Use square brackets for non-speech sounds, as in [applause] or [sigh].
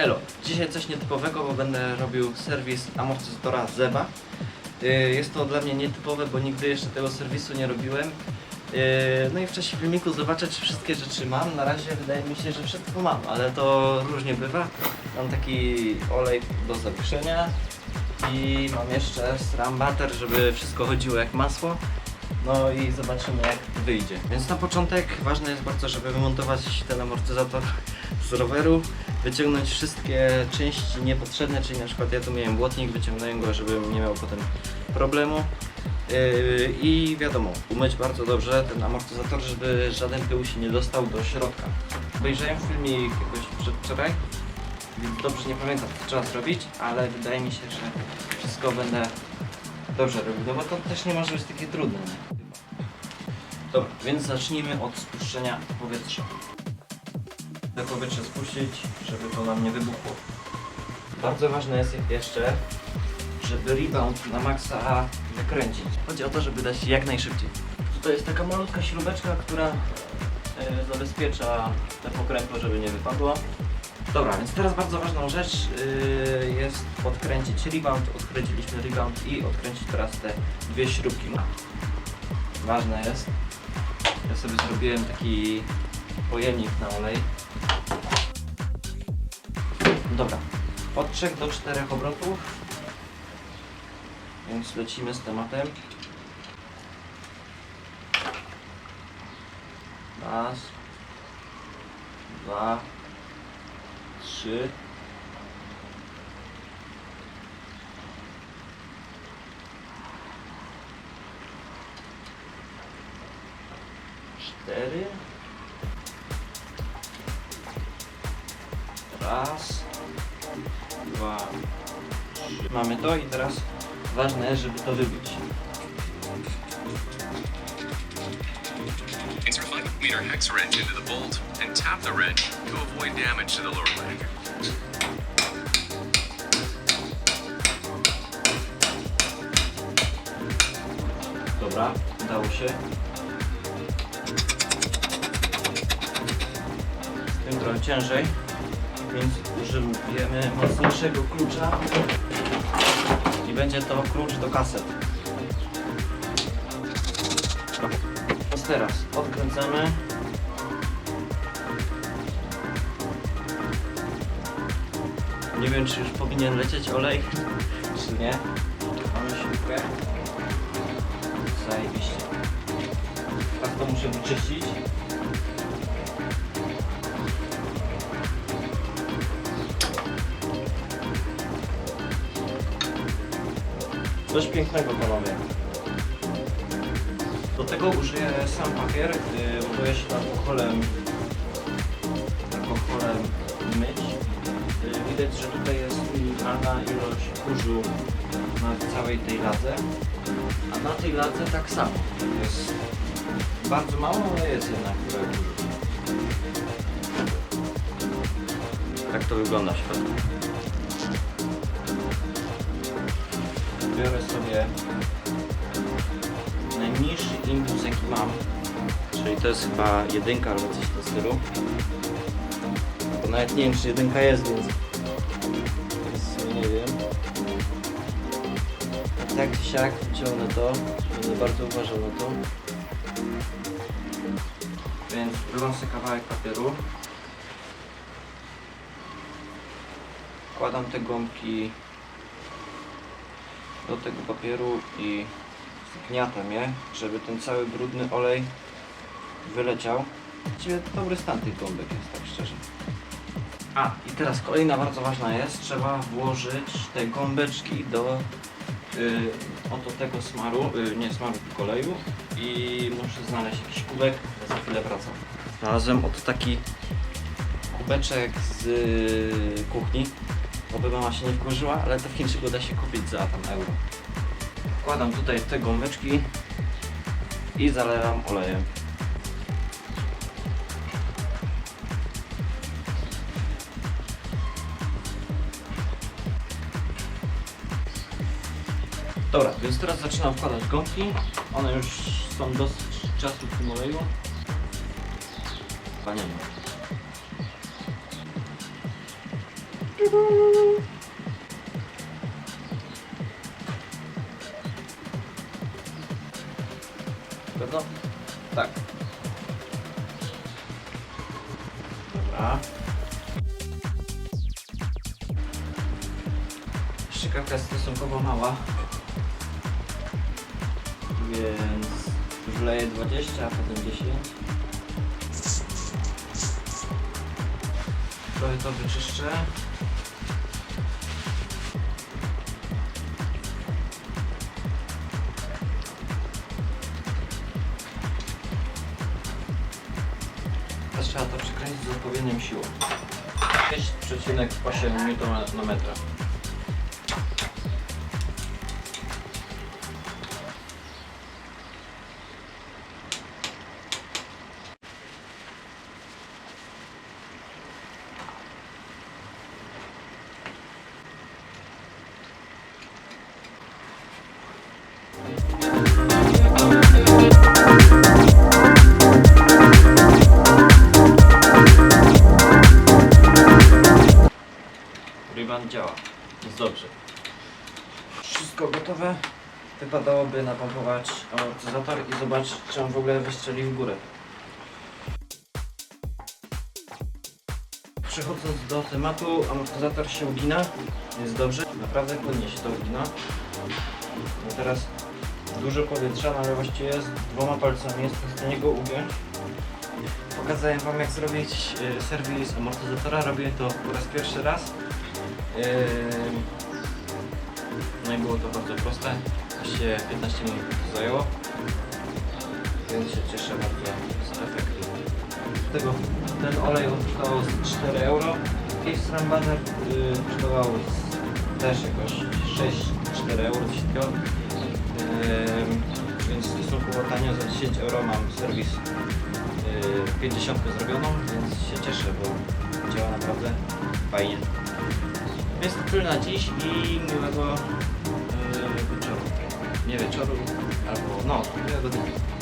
Elo, dzisiaj coś nietypowego, bo będę robił serwis amortyzatora Zeba. Yy, Jest to dla mnie nietypowe, bo nigdy jeszcze tego serwisu nie robiłem. Yy, No i w czasie filmiku zobaczę, czy wszystkie rzeczy mam. Na razie wydaje mi się, że wszystko mam, ale to różnie bywa. Mam taki olej do zawieszenia i mam jeszcze SRAM bater, żeby wszystko chodziło jak masło. No i zobaczymy jak wyjdzie. Więc na początek ważne jest bardzo, żeby wymontować ten amortyzator z roweru, wyciągnąć wszystkie części niepotrzebne, czyli na przykład ja tu miałem błotnik, wyciągnąłem go, żebym nie miał potem problemu. Yy, I wiadomo, umyć bardzo dobrze ten amortyzator, żeby żaden pył się nie dostał do środka. Obejrzałem filmik jakoś przedwczoraj, więc dobrze nie pamiętam co trzeba zrobić, ale wydaje mi się, że wszystko będę dobrze robił, no bo to też nie może być takie trudne. Dobra, więc zacznijmy od spuszczenia powietrza. Te powietrze spuścić, żeby to nam nie wybuchło. Bardzo ważne jest jeszcze, żeby rebound na maksa wykręcić. Chodzi o to, żeby dać jak najszybciej. Tutaj jest taka malutka śrubeczka, która e, zabezpiecza te pokrętło, żeby nie wypadło. Dobra, więc teraz bardzo ważną rzecz yy, jest odkręcić rebound. Odkręciliśmy rebound i odkręcić teraz te dwie śrubki. Ważne jest. Ja sobie zrobiłem taki pojemnik na olej. Dobra, od 3 do 4 obrotów. Więc lecimy z tematem. Raz, dwa, trzy. Cztery. Raz. Dwa. Trzy. Mamy to i teraz ważne jest, żeby to wybić. Insert a 5 meter hex wrench into the bolt and tap the wrench to avoid damage to the lower leg. Dobra, udało się. Z tym trochę ciężej, więc użyjemy mocniejszego klucza i będzie to klucz do kaset. Więc teraz odkręcamy. Nie wiem, czy już powinien lecieć olej, [laughs] czy nie. Mamy śrubkę. Zajebiście. Tak to muszę wyczyścić. Coś pięknego panowie. Do tego użyję sam papier, yy, się alkoholem alkoholem myć. Yy, widać, że tutaj jest minimalna ilość kurzu na całej tej ladze. A na tej ladze tak samo. Jest bardzo mało, ale jest jednak trochę dużo. Tak to wygląda w środku. Biorę sobie najmniejszy impuls jaki mam. Czyli to jest chyba jedynka albo coś w tym stylu. Bo nawet nie wiem czy jedynka jest, więc nie wiem. Tak czy siak to, będę bardzo uważał na to. Więc wyrwam sobie kawałek papieru. Wkładam te gąbki do tego papieru i zgniatam je, żeby ten cały brudny olej wyleciał. Właściwie dobry stan tych gąbek jest, tak szczerze. A, i teraz kolejna bardzo ważna jest, trzeba włożyć te gąbeczki do y, oto tego smaru, y, nie smaru, tylko oleju i muszę znaleźć jakiś kubek, za chwilę wracam. Znalazłem oto taki kubeczek z y, kuchni, oby mama się nie wkurzyła, ale to w Chińczyku da się kupić za tam euro. Wkładam tutaj te gąbeczki i zalewam olejem. Dobra, więc teraz zaczynam wkładać gąbki. One już są dosyć czasu w tym oleju. Chyba Pewno? Tak. Dobra. Szczykawka jest stosunkowo mała. Więc wleję 20, a potem 10. Trochę to wyczyszczę. Trzeba to przekręcić z odpowiednią siłą. 6,8 Nm. Ribbon działa. Jest dobrze. Wszystko gotowe. Wypadałoby napompować amortyzator i zobaczyć, czy on w ogóle wystrzeli w górę. Przechodząc do tematu, amortyzator się ugina. Jest dobrze. Naprawdę płynnie się to ugina. No teraz dużo powietrza, no ale właściwie z dwoma palcami jestem w stanie go ugiąć. Pokazałem Wam jak zrobić y, serwis amortyzatora. Robiłem to po raz pierwszy raz. No i było to bardzo proste. Właściwie 15 minut mi to zajęło. Więc się cieszę bardzo z efektu. Tego ten olej kosztował z 4 euro. Case Rambaner y, kosztował z, też jakoś 6-4 euro coś takiego. Więc stosunkowo tanio za 10 euro mam serwis y, 50 zrobioną, więc się cieszę, bo działa naprawdę fajnie. Więc to tyle na dziś i miłego yy, wieczoru. Nie wieczoru, albo no, miłego dnia.